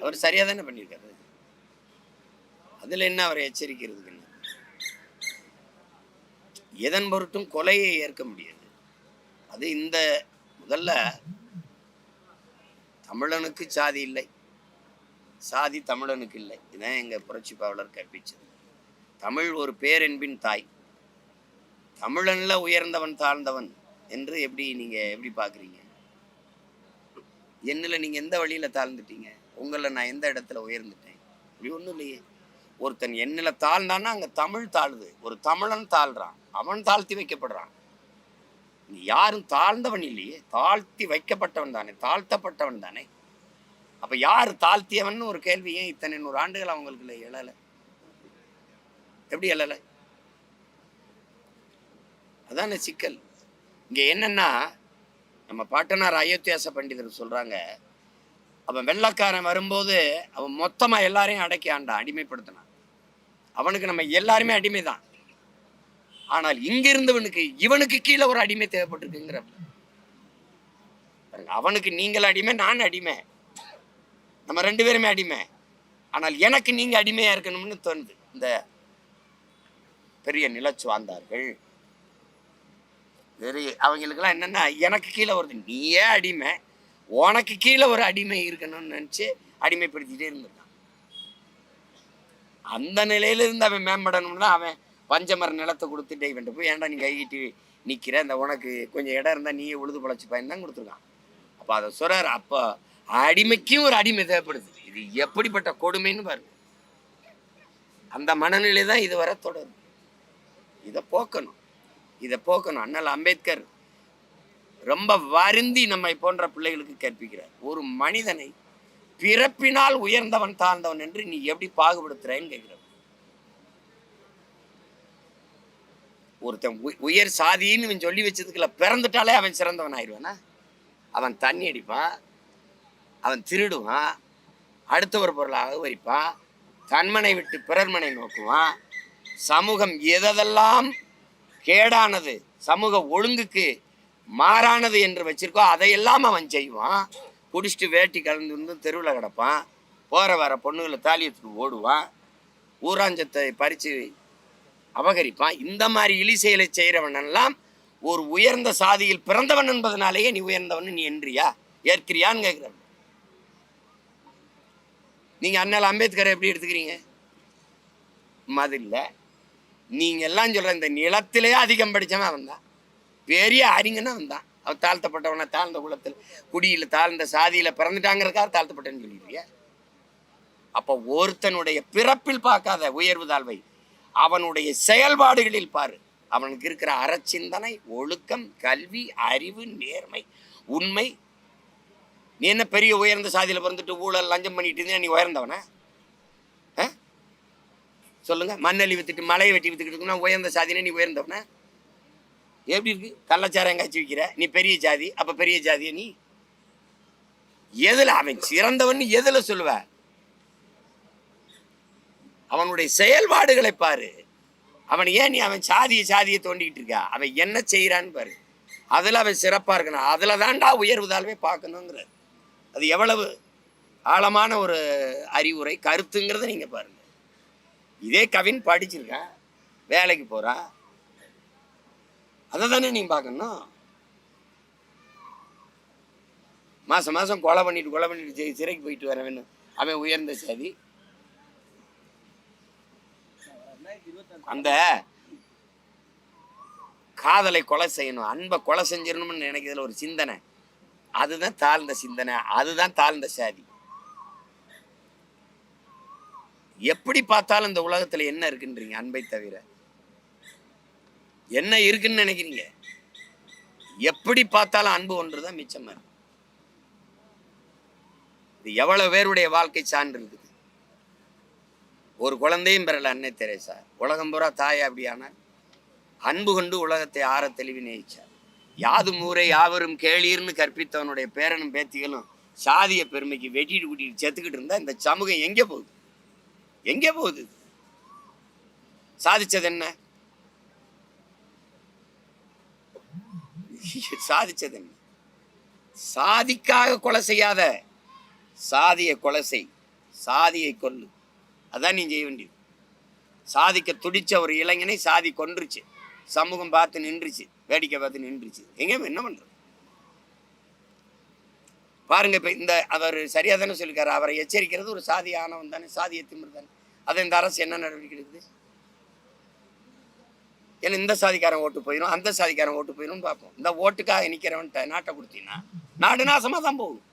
அவர் சரியாக தானே பண்ணியிருக்காரு? அதில் என்ன அவரை எச்சரிக்கிறதுக்கு என்ன எதன் பொருட்டும் கொலையை ஏற்க முடியாது. அது இந்த முதல்ல தமிழனுக்கு சாதி இல்லை. சாதி தமிழனுக்கு இல்லை. இதுதான் எங்கள் புரட்சி பாவலர் கற்பிச்சது. தமிழ் ஒரு பேரென்பின் தாய். தமிழன்ல உயர்ந்தவன் தாழ்ந்தவன் என்று எப்படி நீங்கள் எப்படி பார்க்குறீங்க? என்னில் நீங்கள் எந்த வழியில் தாழ்ந்துட்டீங்க? உங்களை நான் எந்த இடத்துல உயர்ந்துட்டேன்? இப்படி ஒன்றும் இல்லையே. ஒருத்தன் என்னில் தாழ்ந்தான்னா அங்கே தமிழ் தாழுது. ஒரு தமிழன் தாழ்றான். அவன் தாழ்த்தி வைக்கப்படுறான். நீ யாரும் தாழ்ந்தவன் இல்லையே. தாழ்த்தி வைக்கப்பட்டவன் தானே. தாழ்த்தப்பட்டவன் தானே. அப்போ யார் தாழ்த்தியவன் ஒரு கேள்வி ஏன் இத்தனை நூறு ஆண்டுகள் அவங்களுக்கு எழலை. எப்படி எழலை? அதான சிக்கல். இங்கே என்னென்னா நம்ம பாட்டனார் அயோத்தியாச பண்டிதர் சொல்கிறாங்க அவன் வெள்ளக்காரன் வரும்போது அவன் மொத்தமா எல்லாரையும் அடக்கி ஆண்டான் அடிமைப்படுத்தினான். அவனுக்கு நம்ம எல்லாருமே அடிமை தான் ஆனால் இங்கிருந்தவனுக்கு இவனுக்கு கீழே ஒரு அடிமை தேவைப்பட்டிருக்குங்கிற அவனுக்கு நீங்கள் அடிமை நான் அடிமை. நம்ம ரெண்டு பேருமே அடிமை. ஆனால் எனக்கு நீங்க அடிமையா இருக்கணும்னு தோணுது. இந்த பெரிய நிலச்சுவாந்தார்கள். வெறி அவங்களுக்கெல்லாம் என்னன்னா எனக்கு கீழே வருது. நீயே அடிமை. உனக்கு கீழே ஒரு அடிமை இருக்கணும்னு நினச்சி அடிமைப்படுத்திட்டே இருந்திருக்கான். அந்த நிலையில இருந்து அவன் மேம்படணும்னா அவன் பஞ்சமர நிலத்தை கொடுத்துட்டே இவன்ட்டு போய் ஏன்டா நீ கைகிட்டு நிற்கிற இந்த உனக்கு கொஞ்சம் இடம் இருந்தால் நீயே உழுது பழச்சி தான் கொடுத்துருக்கான். அப்போ அதை சொல்கிறார் அப்போ அடிமைக்கும் ஒரு அடிமை தேவைப்படுது. இது எப்படிப்பட்ட கொடுமைன்னு பாருங்க அந்த மனநிலை தான் இதுவரை தொடரும். இதை போக்கணும். இதை போக்கணும். அண்ணல் அம்பேத்கர் ரொம்ப வருந்தி நம்மை போன்ற பிள்ளைகளுக்கு கற்பிக்கிறார். ஒரு மனிதனை பிறப்பினால் உயர்ந்தவன் தாழ்ந்தவன் என்று நீ எப்படி பாகுபடுத்துறேன்னு கேட்கிறார். ஒருத்தன் உயர் சாதின்னு இவன் சொல்லி வச்சதுக்குள்ள பிறந்துட்டாலே அவன் சிறந்தவன் ஆயிடுவானா? அவன் தண்ணி அடிப்பான் அவன் திருடுவான் அடுத்த ஒரு பொருளாக வரிப்பான் தன்மனை விட்டு பிறர்மனை நோக்குவான் சமூகம் எதெல்லாம் கேடானது சமூக ஒழுங்குக்கு மாறானது என்று வச்சிருக்கோ அதையெல்லாம் அவன் செய்வான். குடிச்சிட்டு வேட்டி கலந்து வந்து தெருவில் கிடப்பான். போகிற வர பொண்ணுகளை தாலியத்துக்கு ஓடுவான். ஊராஞ்சத்தை பறித்து அபகரிப்பான். இந்த மாதிரி இழி செயலை செய்கிறவனெல்லாம் ஒரு உயர்ந்த சாதியில் பிறந்தவன் என்பதனாலேயே நீ உயர்ந்தவன் நீ என்றியா? ஏற்கிறியான்னு கேட்குறவன் நீங்கள் அண்ணல் அம்பேத்கரை எப்படி எடுத்துக்கிறீங்க? மதில்லை. நீங்கள் எல்லாம் சொல்கிற இந்த நிலத்திலேயே அதிகம் படித்தவன் அவன் தான் பெரிய அறிஞனா வந்தான். அவன் தாழ்த்தப்பட்டவனை தாழ்ந்த குலத்தில் குடியில் தாழ்ந்த சாதியில் பிறந்துட்டாங்கிறதுக்காக தாழ்த்தப்பட்டேன்னு சொல்லிடுறிய அப்போ ஒருத்தனுடைய பிறப்பில் பார்க்காத உயர்வு தாழ்வை அவனுடைய செயல்பாடுகளில் பாரு. அவனுக்கு இருக்கிற அறச்சிந்தனை ஒழுக்கம் கல்வி அறிவு நேர்மை உண்மை. நீ என்ன பெரிய உயர்ந்த சாதியில் பிறந்துட்டு ஊழல் லஞ்சம் பண்ணிட்டு இருந்தே நீ உயர்ந்தவனா? ஆ? சொல்லுங்க. மண்ணலி வித்துட்டு மலையை வெட்டி வித்துக்கிட்டு உயர்ந்த சாதினே நீ உயர்ந்தவனா? எப்படி இருக்கு? கள்ளச்சாரம் காய்ச்சி விற்கிற நீ பெரிய ஜாதி அப்ப பெரிய ஜாதிய நீ? எதுல அவன் சிறந்தவன் எதுல சொல்லுவ? அவனுடைய செயல்பாடுகளை பாரு. அவன் ஏன் நீ அவன் சாதியை சாதியை தோண்டிக்கிட்டு இருக்கா? அவன் என்ன செய்யறான்னு பாரு. அதுல அவன் சிறப்பா இருக்கணும். அதுல தான்டா உயர்வுதாலுமே தாழ்வே பார்க்கணுங்கிற அது எவ்வளவு ஆழமான ஒரு அறிவுரை கருத்துங்கிறத நீங்க பாருங்க. இதே கவின் படிச்சிருக்கான் வேலைக்கு போறான். அதை தானே நீங்க பார்க்கணும் மாசம் மாசம் கொலை பண்ணிட்டு கொலை பண்ணிட்டு சிறைக்கு போயிட்டு வர வேணும் அவன் உயர்ந்த சாதி. அந்த காதலை கொலை செய்யணும் அன்பை கொலை செஞ்சிடணும்னு நினைக்கிறதுல ஒரு சிந்தனை. அதுதான் தாழ்ந்த சிந்தனை அதுதான் தாழ்ந்த சாதி. எப்படி பார்த்தாலும் இந்த உலகத்துல என்ன இருக்குன்றீங்க அன்பை தவிர? என்ன இருக்குன்னு நினைக்கிறீங்க? எப்படி பார்த்தாலும் அன்பு ஒன்றுதான் மிச்சமாக இருக்கு. இது எவ்வளவு பேருடைய வாழ்க்கை சான்று இருக்குது. ஒரு குழந்தையும் பெறல அன்னை தெரேசா. உலகம் பூரா தாய் அப்படியானால் அன்பு கொண்டு உலகத்தை ஆற தெளிவி நேயிச்சார். யாதும் ஊரை யாவரும் கேளீர்னு கற்பித்தவனுடைய பேரனும் பேத்திகளும் சாதிய பெருமைக்கு வெட்டிட்டு கூட்டிட்டு செத்துக்கிட்டு இருந்தா இந்த சமூகம் எங்கே போகுது? எங்கே போகுது? சாதிச்சது என்ன? சாதிச்சது என்ன சாதிக்காக கொலை செய்யாத சாதியை கொலை செய். சாதியை கொல்லு. அதான் நீ செய்ய வேண்டியது. சாதிக்க துடிச்ச ஒரு இளைஞனை சாதி கொன்றுச்சு. சமூகம் பார்த்து நின்றுச்சு. வேடிக்கை பார்த்து நின்றுச்சு. எங்கேயும் என்ன பண்றது? பாருங்க இப்போ இந்த அவர் சரியா தானே சொல்லிருக்காரு. அவரை எச்சரிக்கிறது ஒரு சாதி ஆணவம் தானே. சாதிய திமிர் தானே அதை இந்த அரசு என்ன நடவடிக்கை எடுக்குது? ஏன்னா இந்த சாதிக்காரன் ஓட்டு போயிடும் அந்த சாதிக்காரன் ஓட்டு போயிடும் பார்ப்போம். இந்த ஓட்டுக்காக நிற்கிறவன்ட்ட நாட்டை கொடுத்தீங்கன்னா நாடு நாசமாக தான் போகும்.